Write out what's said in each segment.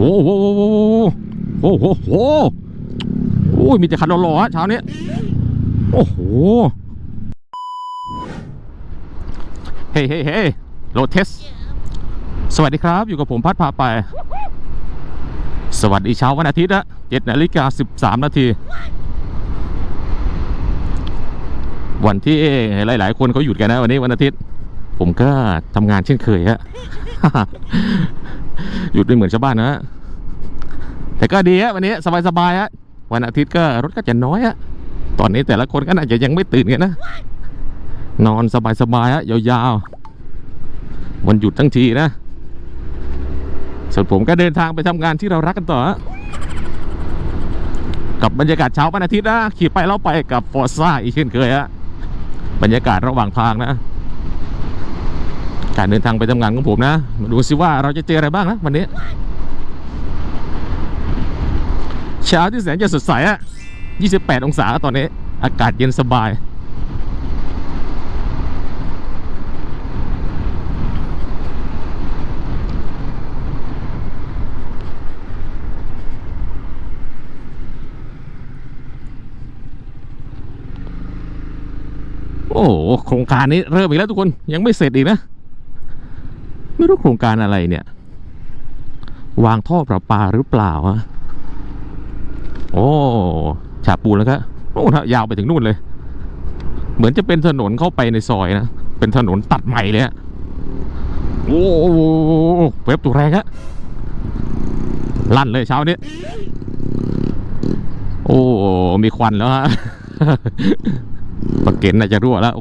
โอ้โหโอ้โหโอ้โหโอ้ยมีแต่คันหล่อๆฮะเช้านี้โอ้โหเฮ้เฮ้เฮ้โรเทส สวัสดีครับ อยู่กับผมพัดพาไป สวัสดีเช้าวันอาทิตย์อะเจ็ดนาฬิกาสิบสามนาที วันที่หลาย ๆ คนเขาหยุดกันนะ วันนี้วันอาทิตย์ ผมก็ทำงานเช่นเคยฮะหยุดไม่เหมือนชาวบ้านนะฮะแต่ก็ดีฮะวันนี้สบายๆฮะวันอาทิตย์ก็รถก็จะน้อยฮะตอนนี้แต่ละคนก็น่าจะยังไม่ตื่นกันนะนอนสบายๆฮะยาวๆวันหยุดทั้งทีนะส่วนผมก็เดินทางไปทำงานที่เรารักกันต่อฮะกับบรรยากาศเช้าวันอาทิตย์นะขี่ไปเล่าไปกับฟอร์ซ่าอีกเช่นเคยฮะบรรยากาศระหว่างทางนะ การเดินทางไปทำงานของผมนะมาดูสิว่าเราจะเจออะไรบ้างนะวันนี้ เช้าที่แสนจะสดใสอะ28 องศาตอนนี้ อากาศเย็นสบาย โอ้โหโครงการนี้เริ่มอีกแล้วทุกคนยังไม่เสร็จอีกนะ ไม่รู้โครงการอะไรเนี่ย วางท่อประปาหรือเปล่าอะโอ้ฉาบปูนแล้วก็โอ้ยาวไปถึงนู่นเลย เหมือนจะเป็นถนนเข้าไปในซอยนะ เป็นถนนตัดใหม่เลยอะโอ้โหเว็บตัวแรงฮะลั่นเลยเช้านี้ โอ้ มีควันแล้วฮะปากเก็นน่าจะรั่วแล้ว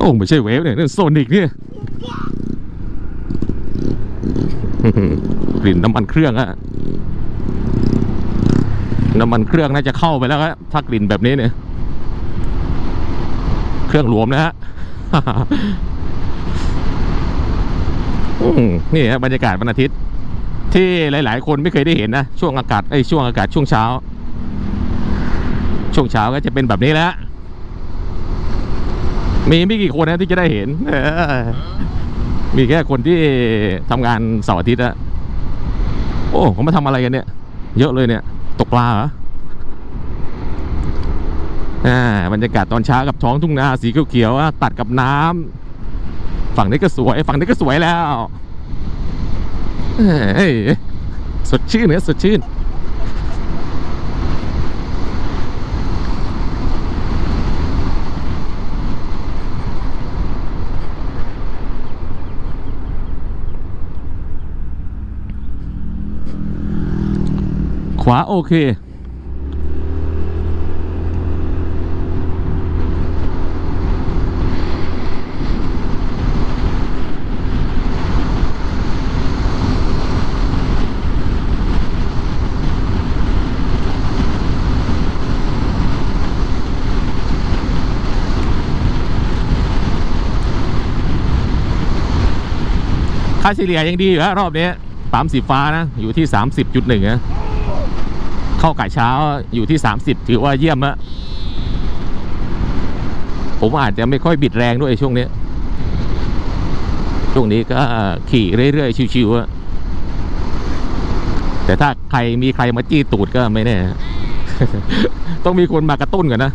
โอ้ไม่ใช่เวฟเนี่ยนั่นโซนิกเนี่ยกลิ่นน้ำมันเครื่องอะน้ำมันเครื่องน่าจะเข้าไปแล้วครับถ้ากลิ่นแบบนี้เนี่ย เครื่องรวมนะฮะอืมนี่ฮะบรรยากาศวันอาทิตย์ ที่หลาย ๆ คนไม่เคยได้เห็นนะช่วงอากาศไอ้ยช่วงอากาศช่วงเช้า ช่วงเช้าก็จะเป็นแบบนี้แหล้ว มีไม่กี่คนนะที่จะได้เห็น มีแค่คนที่ทำงานเสาร์อาทิตย์อะโอ้เขามาทำอะไรกันเนี่ย เยอะเลยเนี่ย ตกปลาเหรออ่าบรรยากาศตอนเช้ากับท้องทุ่งนาสีเขียวๆตัดกับน้ำฝั่งนี้ก็สวย ฝั่งนี้ก็สวยแล้วเฮ้ยสดชื่นเนี่ยสดชื่น วาโอเค ค่าเฉลี่ยยังดีอยู่ฮะรอบนี้ปั๊มสีฟ้านะ อยู่ที่ 30.1นะ เข้าไก่เช้าอยู่ที่ 30 ถือว่าเยี่ยมอะผมอาจจะไม่ค่อยบิดแรงด้วยช่วงนี้ ช่วงนี้ก็ขี่เรื่อยๆ ชิวๆอะแต่ถ้าใครมีใครมาจี้ตูดก็ไม่แน่ ต้องมีคนมากระตุ้นก่อนนะ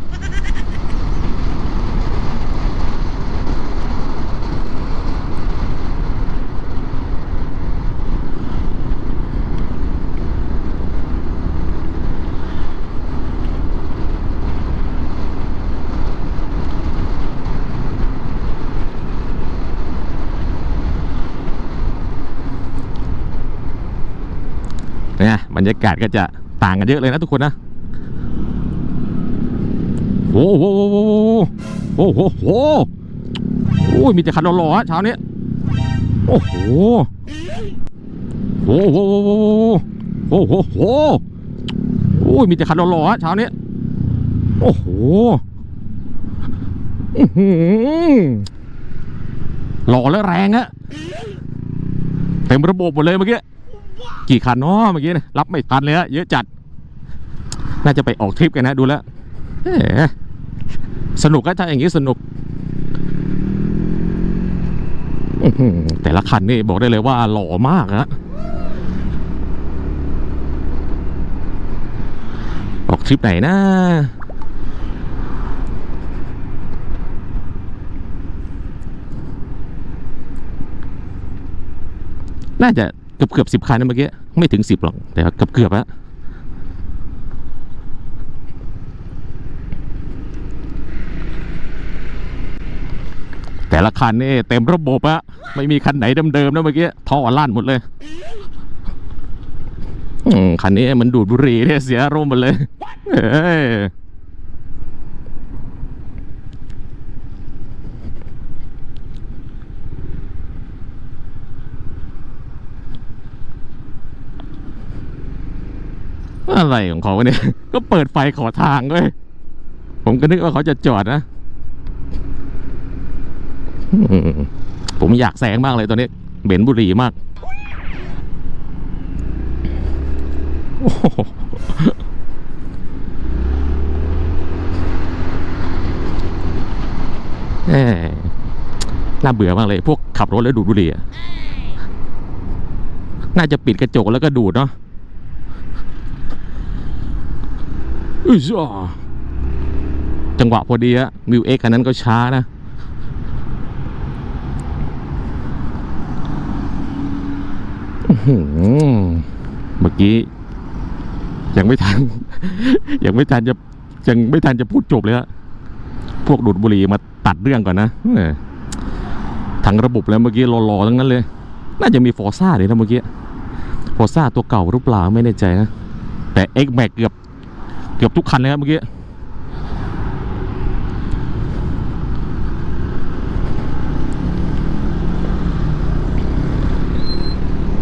บรรยากาศก็จะต่างกันเยอะเลยนะทุกคนนะโอ้โหโอ้โหโอ้โหโอ้ยมีแต่คันหล่อๆเช้านี้โอ้โหโอ้โหโอ้โหโอ้ยมีแต่คันหล่อๆเช้านี้โอ้โหหล่อและแรงอะเต็มระบบหมดเลยเมื่อกี้ กี่คันเนาะเมื่อกี้นะรับไม่ทันเลยฮะเยอะจัด น่าจะไปออกทริปกันนะดูแล้วสนุกก็ถ้าอย่างนี้สนุกแต่ละคันนี่บอกได้เลยว่าหล่อมากอะออกทริปไหนนะน่าจะ เกือบเกือบสิบคันนะเมื่อกี้ไม่ถึงสิบหรอกแต่เกือบเกือบอะแต่ละคันนี่เต็มระบบอะไม่มีคันไหนเดิมๆนะเมื่อกี้ท่อลั่นหมดเลยคันนี้มันดูดบุหรี่เนี่ยเสียอารมณ์หมดเลยเอ้ย อะไรของเขาเนี่ย ก็เปิดไฟขอทางด้วยผมก็นึกว่าเขาจะจอดนะผมอยากแซงมากเลยตอนนี้เหม็นบุหรี่มากโอ้โหแหมน่าเบื่อมากเลย พวกขับรถแล้วดูดบุหรี่น่าจะปิดกระจกแล้วก็ดูดเนาะ อุ้ยจ้าจังหวะพอดีอะมิวเอ็กคันนั้นก็ช้านะ เมื่อกี้ ยังไม่ทัน ยังไม่ทันจะยังไม่ทันจะพูดจบเลยอะพวกดูดบุหรี่มาตัดเรื่องก่อนนะทั้งระบบแล้วเมื่อกี้รอๆทั้งนั้นเลย น่าจะมีฟอร์ซ่าเลยนะเมื่อกี้ฟอร์ซ่าตัวเก่าหรือเปล่าไม่แน่ใจนะแต่ X Max เกือบ เกือบทุกคันเลยครับเมื่อกี้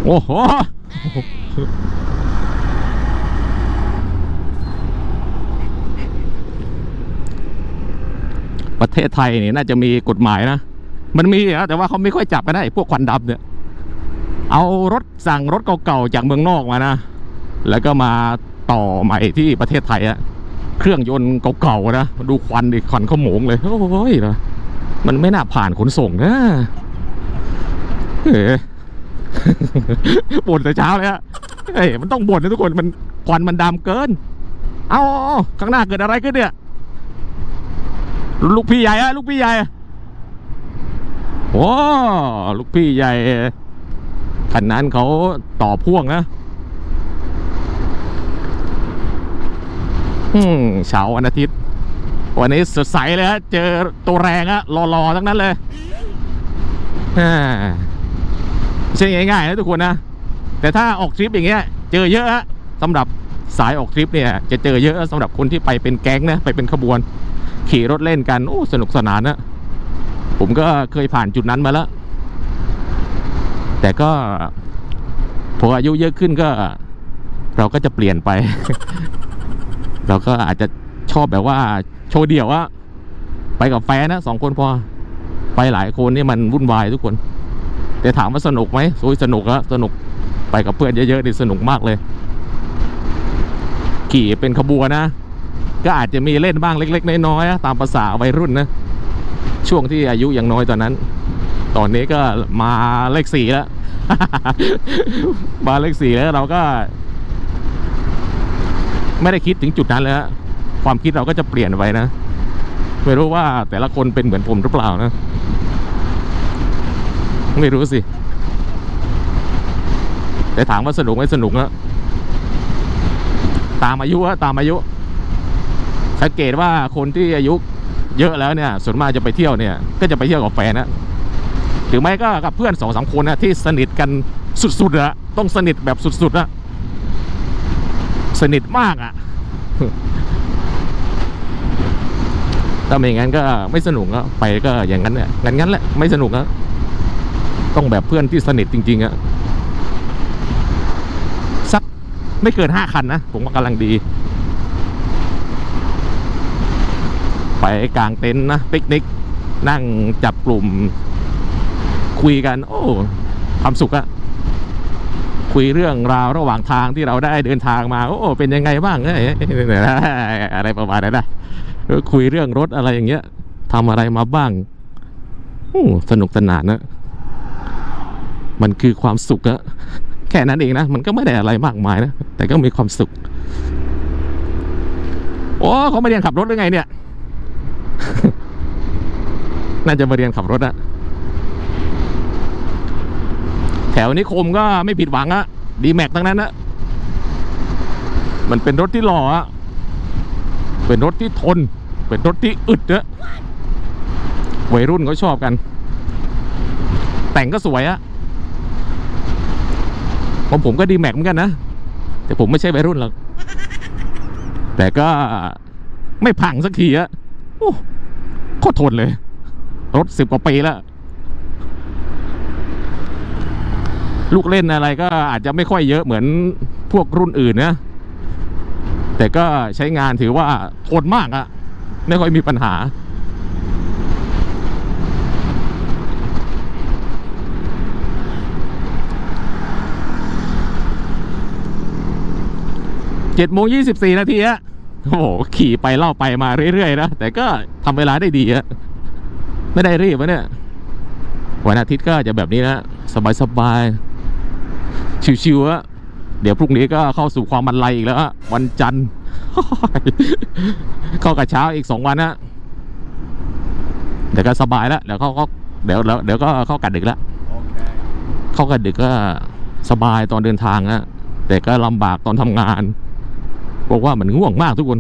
โอ้โหประเทศไทยนี่น่าจะมีกฎหมายนะ มันมีนะแต่ว่าเขาไม่ค่อยจับกันได้พวกควันดำเนี่ย เอารถสั่งรถเก่าๆจากเมืองนอกมานะ แล้วก็มา ต่อใหม่ที่ประเทศไทยอะเครื่องยนต์เก่าๆนะ ดูควันดิควันเขาโหมงเลย โอ้ยนะมันไม่น่าผ่านขนส่งนะเฮ้บ่นแต่เช้าเลยฮะเอ้ยมันต้องบ่นนะทุกคนมันควันมันดำเกินเอาเอาข้างหน้าเกิดอะไรขึ้นเนี่ย ลูกพี่ใหญ่อะลูกพี่ใหญ่โอ้ลูกพี่ใหญ่คันนั้นเขาต่อพ่วงนะ อืม เช้าวันอาทิตย์ วันนี้สดใสเลยฮะ เจอตัวแรงอะรอๆทั้งนั้นเลยอ่าไม่ใช่ง่ายๆนะทุกคนนะ แต่ถ้าออกทริปอย่างเงี้ย เจอเยอะฮะสำหรับสายออกทริปเนี่ย จะเจอเยอะสำหรับคนที่ไปเป็นแก๊งนะไปเป็นขบวน ขี่รถเล่นกัน โอ้สนุกสนานนะผมก็เคยผ่านจุดนั้นมาแล้ว แต่ก็พออายุเยอะขึ้นก็ เราก็จะเปลี่ยนไป เราก็อาจจะชอบแบบว่าโชว์เดี่ยวอะไปกับแฟนนะสองคนพอไปหลายคนนี่มันวุ่นวายทุกคน แต่ถามว่าสนุกไหมโอ้ยสนุกอะสนุกไปกับเพื่อนเยอะๆนี่สนุกมากเลย ขี่เป็นขบวนนะ ก็อาจจะมีเล่นบ้างเล็ก ๆ น้อยๆตามภาษาวัยรุ่นนะ ช่วงที่อายุยังน้อยตอนนั้น ตอนนี้ก็มาเลขสี่แล้ว มาเลขสี่แล้วเราก็ ไม่ได้คิดถึงจุดนั้นเลยฮะความคิดเราก็จะเปลี่ยนไปนะไม่รู้ว่าแต่ละคนเป็นเหมือนผมหรือเปล่านะ ไม่รู้สิ แต่ถามว่าสนุกไหมสนุกนะตามอายุอะตามอายุ สังเกตว่าคนที่อายุเยอะแล้วเนี่ย ส่วนมากจะไปเที่ยวเนี่ย ก็จะไปเที่ยวกับแฟนนะหรือไม่ก็กับเพื่อนสองสามคนนะที่สนิทกันสุดๆอะต้องสนิทแบบสุดๆอะ สนิทมากอะถ้าไม่อย่างนั้นก็ไม่สนุกอะไปก็อย่างนั้นเนี่ยงั้นงั้นแหละไม่สนุกอะต้องแบบเพื่อนที่สนิทจริง ๆอะสักไม่เกินห้าคันนะผมว่ากำลังดี ไปกลางเต็นท์นะปิกนิก นั่งจับกลุ่ม คุยกัน โอ้ความสุขอะ คุยเรื่องราวระหว่างทางที่เราได้เดินทางมาโอ้เป็นยังไงบ้างเอ้ยอะไรประมาณนั้นนะคุยเรื่องรถอะไรอย่างเงี้ยทำอะไรมาบ้างสนุกสนานนะ มันคือความสุขอะแค่นั้นเองนะ มันก็ไม่ได้อะไรมากมายนะ แต่ก็มีความสุข โอ้เขามาเรียนขับรถหรือไงเนี่ย น่าจะมาเรียนขับรถอะ แถวนิคมก็ไม่ผิดหวังอะดีแม็กทั้งนั้นอะมันเป็นรถที่หล่ออะเป็นรถที่ทน เป็นรถที่อึดอะวัยรุ่นเขาชอบกัน แต่งก็สวยอะผมผมก็ดีแม็กเหมือนกันนะ แต่ผมไม่ใช่วัยรุ่นหรอก แต่ก็ไม่พังสักทีอะโอ้โคตรทนเลย รถสิบกว่าปีแล้ว ลูกเล่นอะไรก็อาจจะไม่ค่อยเยอะเหมือนพวกรุ่นอื่นนะ แต่ก็ใช้งานถือว่าทนมากอะไม่ค่อยมีปัญหา เจ็ดโมงยี่สิบสี่นาทีอะโอ้โห ขี่ไปเล่าไปมาเรื่อยๆนะ แต่ก็ทำเวลาได้ดีอะไม่ได้รีบวะเนี่ยวันอาทิตย์ก็จะแบบนี้นะ สบายๆ ชิวๆอะเดี๋ยวพรุ่งนี้ก็เข้าสู่ความบันไลอีกแล้วอะวันจันทร์ เข้ากับเช้าอีกสองวันนะเดี๋ยวก็สบายแล้วเดี๋ยวเขาก็เดี๋ยวเดี๋ยวก็เข้ากัดดึกแล้วเข้ากัดดึกก็สบายตอนเดินทางนะแต่ก็ลำบากตอนทำงานบอกว่ามันง่วงมากทุกคน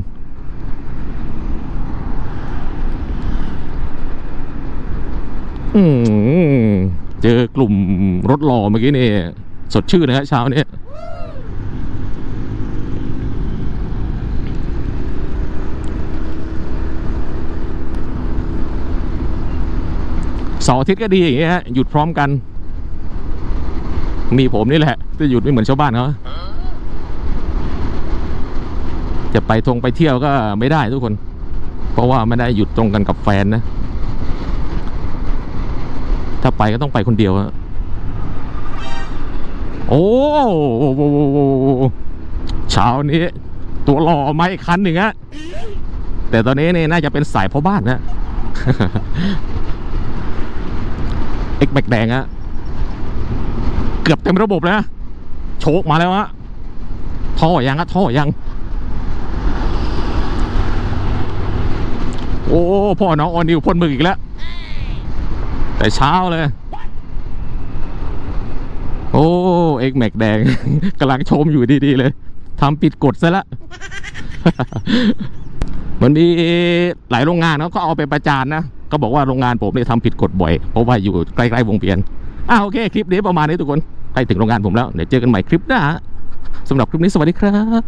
อืมเจอกลุ่มรถหล่อเมื่อกี้นี่ สดชื่นนะฮะเช้านี้เสาร์อาทิตย์ก็ดีอย่างเงี้ยฮะหยุดพร้อมกัน มีผมนี่แหละจะหยุดไม่เหมือนชาวบ้านเขาจะไปทงไปเที่ยวก็ไม่ได้ทุกคน เพราะว่าไม่ได้หยุดตรงกันกับแฟนนะ ถ้าไปก็ต้องไปคนเดียวอะ โอ้โหเช้านี้ ตัวหล่อมาอีกคันหนึ่งอะแต่ตอนนี้เนี่ยน่าจะเป็นสายพ่อบ้านนะเอ็กแบกแดงอะเกือบเต็มระบบแล้วนะโชกมาแล้วฮะท่อยังอะท่อยัง โอ้พ่อน้องออนิวพ่นมืออีกแล้ว แต่เช้าเลย โอ้เอ็กแม็กแดงกำลังชมอยู่ดีๆเลยทำผิดกฎซะละมันมีหลายโรงงานเขาก็เอาไปประจานนะก็บอกว่าโรงงานผมเนี่ยทำผิดกฎบ่อยเพราะว่าอยู่ใกล้ๆวงเวียนอ่าโอเค คลิปนี้ประมาณนี้ทุกคนใกล้ถึงโรงงานผมแล้วเดี๋ยวเจอกันใหม่คลิปหน้าสำหรับคลิปนี้สวัสดีครับ